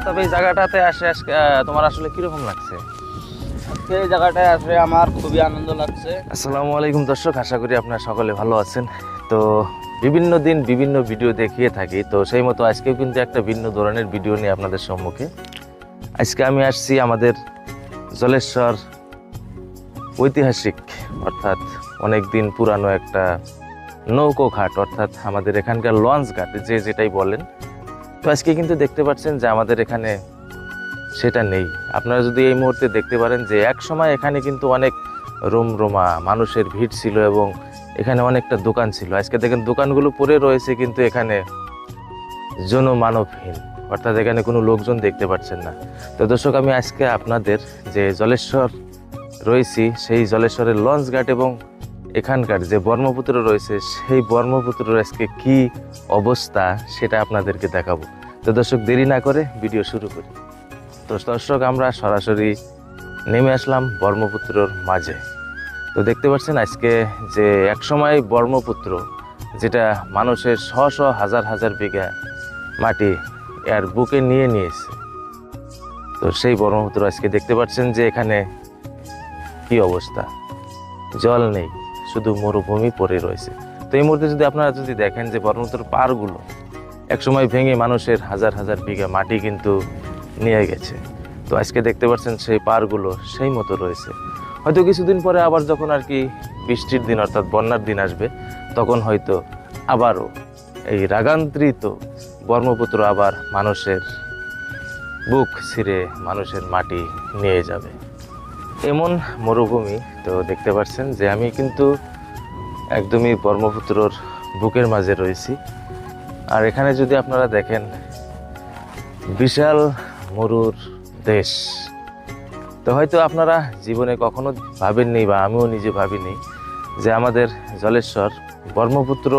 আলতাফ এই জায়গাটাতে আসে আজকে তোমার আসলে কীরকম লাগছে? আজকে এই জায়গাটায় আসলে আমার খুবই আনন্দ লাগছে। আসসালামু আলাইকুম দর্শক, আশা করি আপনারা সকলে ভালো আছেন। তো বিভিন্ন দিন বিভিন্ন ভিডিও দেখিয়ে থাকি, তো সেই মতো আজকেও কিন্তু একটা ভিন্ন ধরনের ভিডিও নিয়ে আপনাদের সম্মুখে। আজকে আমি আসছি আমাদের জলেশ্বর ঐতিহাসিক, অর্থাৎ অনেক দিন পুরানো একটা নৌকো ঘাট, অর্থাৎ আমাদের এখানকার লঞ্চ ঘাট, যে যেটাই বলেন। তো আজকে কিন্তু দেখতে পাচ্ছেন যে আমাদের এখানে সেটা নেই। আপনারা যদি এই মুহূর্তে দেখতে পারেন যে এক সময় এখানে কিন্তু অনেক রোমরোমা, মানুষের ভিড় ছিল এবং এখানে অনেকটা দোকান ছিল। আজকে দেখেন দোকানগুলো পরে রয়েছে কিন্তু এখানে জনমানবহীন। অর্থাৎ এখানে কোনো লোকজন দেখতে পাচ্ছেন না। তো দর্শক, আমি আজকে আপনাদের যে জলেশ্বর রয়েছি, সেই জলেশ্বরের লঞ্চ ঘাট এবং এখানকার যে ব্রহ্মপুত্র রয়েছে, সেই ব্রহ্মপুত্রের আজকে কি অবস্থা সেটা আপনাদেরকে দেখাবো। তো দর্শক, দেরি না করে ভিডিও শুরু করি। তো দর্শক, আমরা সরাসরি নেমে আসলাম ব্রহ্মপুত্রর মাঝে। তো দেখতে পাচ্ছেন আজকে যে একসময় ব্রহ্মপুত্র, যেটা মানুষের শ শ হাজার হাজার বিঘা মাটি এর বুকে নিয়ে নিয়েছে। তো সেই ব্রহ্মপুত্র আজকে দেখতে পাচ্ছেন যে এখানে কি অবস্থা? জল নেই, শুধু মরুভূমি পড়ে রয়েছে। তো এই মুহূর্তে যদি আপনারা যদি দেখেন যে ব্রহ্মপুত্র পারগুলো একসময় ভেঙে মানুষের হাজার হাজার বিঘা মাটি কিন্তু নিয়ে গেছে। তো আজকে দেখতে পাচ্ছেন সেই পারগুলো সেই মতো রয়েছে। হয়তো কিছুদিন পরে আবার যখন আর কি বৃষ্টির দিন অর্থাৎ বন্যার দিন আসবে, তখন হয়তো আবারও এই রাগান্তরিত ব্রহ্মপুত্র আবার মানুষের বুক ছিঁড়ে মানুষের মাটি নিয়ে যাবে। এমন মরুভূমি তো দেখতে পাচ্ছেন যে আমি কিন্তু একদমই ব্রহ্মপুত্রর বুকের মাঝে রয়েছি। আর এখানে যদি আপনারা দেখেন, বিশাল মরুর দেশ। তো হয়তো আপনারা জীবনে কখনো ভাবেননি বা আমিও নিজে ভাবিনি যে আমাদের জলেশ্বর ব্রহ্মপুত্র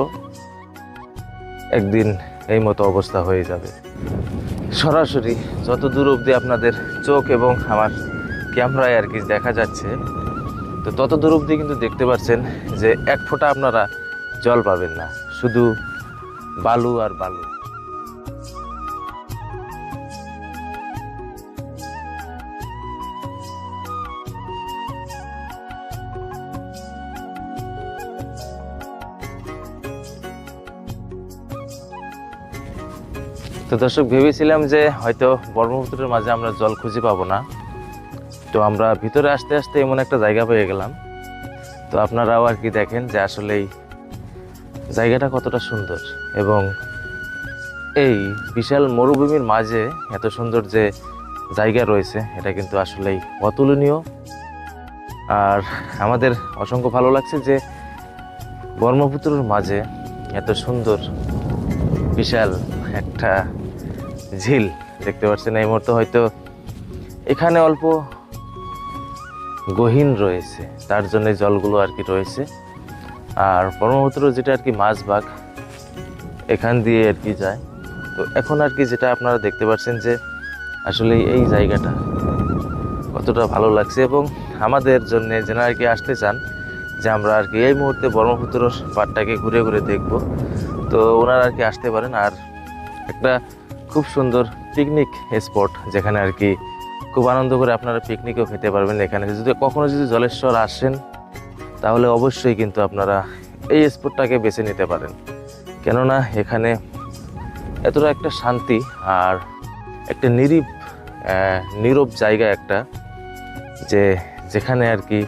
একদিন এই মতো অবস্থা হয়ে যাবে। সরাসরি যত দূর অবধি আপনাদের চোখ এবং আমার ক্যামেরায় আর কি দেখা যাচ্ছে, তো তত দূর অবধি কিন্তু দেখতে পাচ্ছেন যে এক ফোঁটা আপনারা জল পাবেন না। শুধু বালু আর বালু। তো দর্শক, ভেবেছিলাম যে হয়তো ব্রহ্মপুত্রের মাঝে আমরা জল খুঁজে পাবো না। তো আমরা ভিতরে আসতে আসতে এমন একটা জায়গা পেয়ে গেলাম। তো আপনারাও আর কি দেখেন যে আসলেই জায়গাটা কতটা সুন্দর এবং এই বিশাল মরুভূমির মাঝে এত সুন্দর যে জায়গা রয়েছে, এটা কিন্তু আসলেই অতুলনীয়। আর আমাদের অসংখ্য ভালো লাগছে যে ব্রহ্মপুত্রর মাঝে এত সুন্দর বিশাল একটা ঝিল দেখতে পাচ্ছেন। এই মুহূর্তে হয়তো এখানে অল্প গহীন রয়েছে, তার জন্য জলগুলো আর কি রয়েছে। আর ব্রহ্মপুত্র যেটা আর কি মাছবাগ এখান দিয়ে আর কি যায়। তো এখন আর কি যেটা আপনারা দেখতে পাচ্ছেন যে আসলে এই জায়গাটা কতটা ভালো লাগছে এবং আমাদের জন্য যারা আর কি আসতে চান, যে আমরা আর কি এই মুহূর্তে ব্রহ্মপুত্র পাড়টাকে ঘুরে ঘুরে দেখব। তো ওনারা আর কি আসতে পারেন আর একটা খুব সুন্দর পিকনিক স্পট যেখানে আর কি খুব আনন্দ করে আপনারা পিকনিকও খেতে পারবেন এখানে। যদি কখনো যদি জলেশ্বর আসেন তাহলে অবশ্যই কিন্তু আপনারা এই স্পটটাকে বেছে নিতে পারেন। কেননা এখানে এতটা একটা শান্তি আর একটা নিরিব নীরব জায়গা একটা যে যেখানে আর কি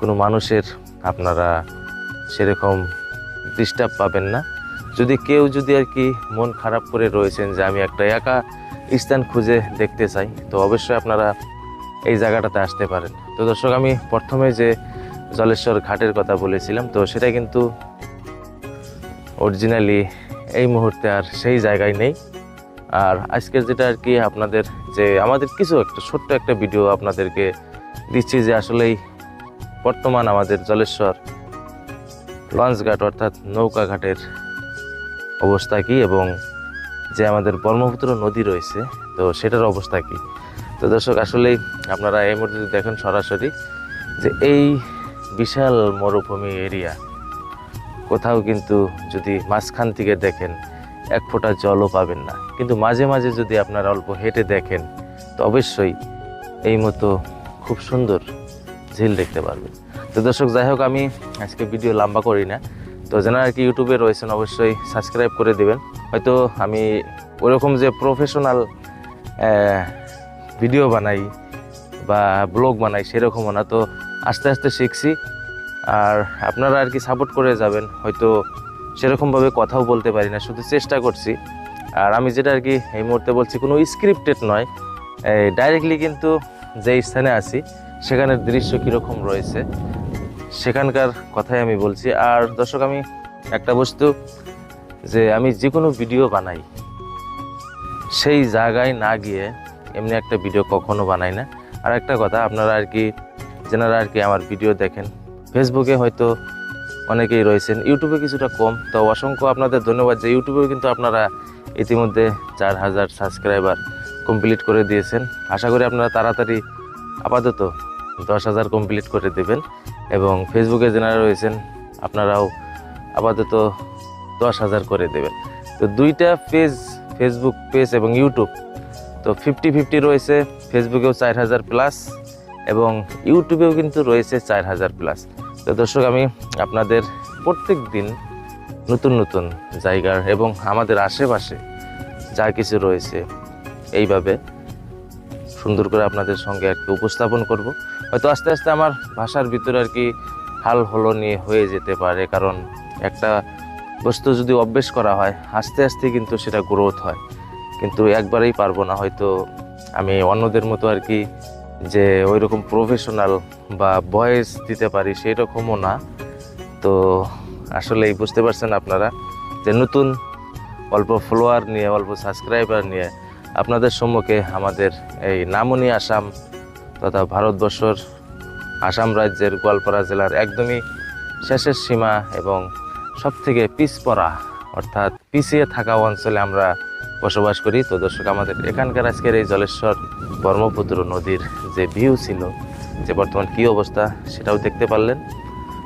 কোনো মানুষের আপনারা সেরকম ডিস্টার্ব পাবেন না। যদি কেউ যদি আর কি মন খারাপ করে রয়েছেন যে আমি একটা একা স্থান খুঁজে দেখতে চাই, তো অবশ্যই আপনারা এই জায়গাটাতে আসতে পারেন। তো দর্শক, আমি প্রথমে যে জলেশ্বর ঘাটের কথা বলেছিলাম, তো সেটা কিন্তু অরিজিনালি এই মুহূর্তে আর সেই জায়গায় নেই। আর আজকের যেটা আর কি আপনাদের যে আমাদের কিছু একটা, ছোট্ট একটা ভিডিও আপনাদেরকে দিচ্ছি যে আসলেই বর্তমান আমাদের জলেশ্বর লঞ্চ ঘাট অর্থাৎ নৌকা ঘাটের অবস্থা কি এবং যে আমাদের ব্রহ্মপুত্র নদী রয়েছে, তো সেটার অবস্থা কি? তো দর্শক, আসলেই আপনারা এই মুহূর্তে দেখেন সরাসরি যে এই বিশাল মরুভূমি এরিয়া। কোথাও কিন্তু যদি মাঝখান থেকে দেখেন, এক ফোঁটা জলও পাবেন না। কিন্তু মাঝে মাঝে যদি আপনারা অল্প হেঁটে দেখেন, তো অবশ্যই এই মতো খুব সুন্দর ঝিল দেখতে পারবেন। তো দর্শক, যাই হোক, আমি আজকে ভিডিও লম্বা করি না। তো যারা আর কি ইউটিউবে রয়েছেন, অবশ্যই সাবস্ক্রাইব করে দেবেন। হয়তো আমি ওরকম যে প্রফেশনাল ভিডিও বানাই বা ব্লগ বানাই সেরকমও না। তো আস্তে আস্তে শিখছি। আর আপনারা আর কি সাপোর্ট করে যাবেন। হয়তো সেরকমভাবে কথাও বলতে পারি না, শুধু চেষ্টা করছি। আর আমি যেটা আর কি এই মুহূর্তে বলছি, কোনো স্ক্রিপ্টেড নয়। ডাইরেক্টলি কিন্তু যে স্থানে আছি, সেখানের দৃশ্য কীরকম রয়েছে, সেখানকার কথাই আমি বলছি। আর দর্শক, আমি একটা বস্তু, যে আমি যে কোনো ভিডিও বানাই, সেই জায়গায় না গিয়ে এমনি একটা ভিডিও কখনো বানাই না। আর একটা কথা, আপনারা আর কি যেনারা আর কি আমার ভিডিও দেখেন। ফেসবুকে হয়তো অনেকেই রয়েছেন ইউটিউবে কিছুটা কম। তো অসংখ্য আপনাদের ধন্যবাদ যে ইউটিউবেও কিন্তু আপনারা ইতিমধ্যে চার হাজার সাবস্ক্রাইবার কমপ্লিট করে দিয়েছেন। আশা করি আপনারা তাড়াতাড়ি আপাতত দশ হাজার কমপ্লিট করে দেবেন এবং ফেসবুকে যেনারা রয়েছেন, আপনারাও আপাতত দশ হাজার করে দেবেন। তো দুইটা পেজ ফেসবুক পেজ এবং ইউটিউব তো ফিফটি ফিফটি রয়েছে ফেসবুকেও চার হাজার প্লাস এবং ইউটিউবেও কিন্তু রয়েছে চার হাজার প্লাস তো দর্শক, আমি আপনাদের প্রত্যেক দিন নতুন নতুন জায়গার এবং আমাদের আশেপাশে যা কিছু রয়েছে এইভাবে সুন্দর করে আপনাদের সঙ্গে আর কি উপস্থাপন করব। হয়তো আস্তে আস্তে আমার ভাষার ভিতরে আর কি হাল হলো নিয়ে হয়ে যেতে পারে, কারণ একটা বস্তু যদি অভ্যেস করা হয়, আস্তে আস্তে কিন্তু সেটা গ্রোথ হয়। কিন্তু একবারেই পারব না, হয়তো আমি অন্যদের মতো আর কি যে ওই রকম প্রফেশনাল বা ভয়েস দিতে পারি সেই রকমও না। তো আসলেই বুঝতে পারছেন আপনারা যে নতুন অল্প ফলোয়ার নিয়ে, অল্প সাবস্ক্রাইবার নিয়ে আপনাদের সম্মুখে আমাদের এই নামনি আসাম তথা ভারতবর্ষর আসাম রাজ্যের গোয়ালপাড়া জেলার একদমই শেষের সীমা এবং সবথেকে পিছপড়া অর্থাৎ পিছিয়ে থাকা অঞ্চলে আমরা বসবাস করি। তো দর্শক, আমাদের এখানকার আজকের এই জলেশ্বর ব্রহ্মপুত্র নদীর যে ভিউ ছিল, যে বর্তমান কী অবস্থা সেটাও দেখতে পারলেন।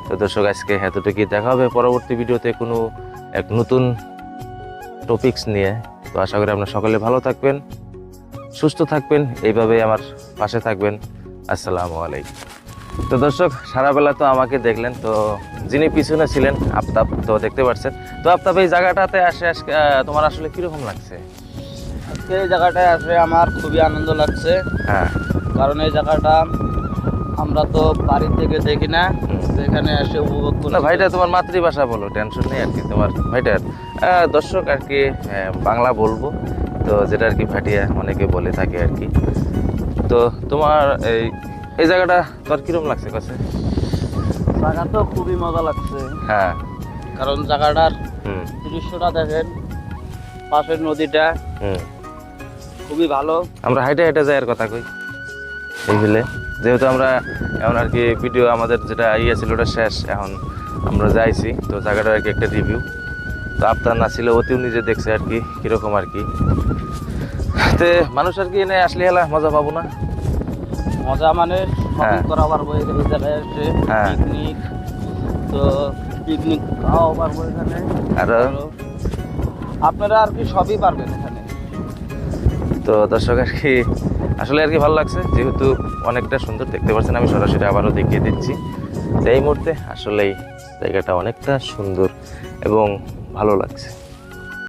তো দর্শক, আজকে এতটুকুই দেখা হবে। পরবর্তী ভিডিওতে কোনো এক নতুন টপিকস নিয়ে। তো আশা করি আপনারা সকলে ভালো থাকবেন, সুস্থ থাকবেন। এইভাবেই আমার পাশে থাকবেন। আসসালামু আলাইকুম। তো দর্শক সারা বেলা তো আমাকে দেখলেন তো যিনি পিছনে ছিলেন আফতাব তো দেখতে পাচ্ছেন তো আফতাব এই জায়গাটাতে আসে আজকে তোমার আসলে কীরকম লাগছে? আজকে এই জায়গাটায় আসে আমার খুবই আনন্দ লাগছে। হ্যাঁ। কারণ এই জায়গাটা আমরা তো বাড়ি থেকে দেখি না তো এখানে এসে উপভোগ করি। ভাইটা তোমার মাতৃভাষা বলো টেনশন নেই আর কি তোমার ভাইটার দর্শক আর কি বাংলা বলব তো যেটা আর কি ভাটিয়া অনেকে বলে থাকে আর কি তো তোমার এই এই জায়গাটা তোর কীরকম লাগছে কাছে? জায়গা তো খুবই মজা লাগছে। হ্যাঁ। কারণ জায়গাটার দৃশ্যটা দেখেন পাশের নদীটা হুম। খুবই ভালো। আমরা হাইটে হাইটে যাওয়ার কথা কই। এই বিলে যেহেতু আমরা এখন আর কি ভিডিও আমাদের যেটা ইয়ে ছিল ওটা শেষ এখন আমরা যাইছি তো জায়গাটার আর কি একটা রিভিউ তো আপনার না ছিল অতিও নিজে দেখছে আর কি কীরকম আর কি। তে মানুষ আর কি এনে আসলে হেলা মজা পাবো না। মজা মানে হ্যাঁ। করা পারব এই জায়গায় হ্যাঁ। পিকনিক তো পিকনিক খাওয়া পারব এখানে আর আপনারা আর কি সবই পারবেন এখানে? তো দর্শক আর কি আসলে আর কি ভালো লাগছে। যেহেতু অনেকটা সুন্দর দেখতে পাচ্ছেন আমি সরাসরি আবারও দেখিয়ে দিচ্ছি। তো এই মুহূর্তে আসলেই জায়গাটা অনেকটা সুন্দর এবং ভালো লাগছে।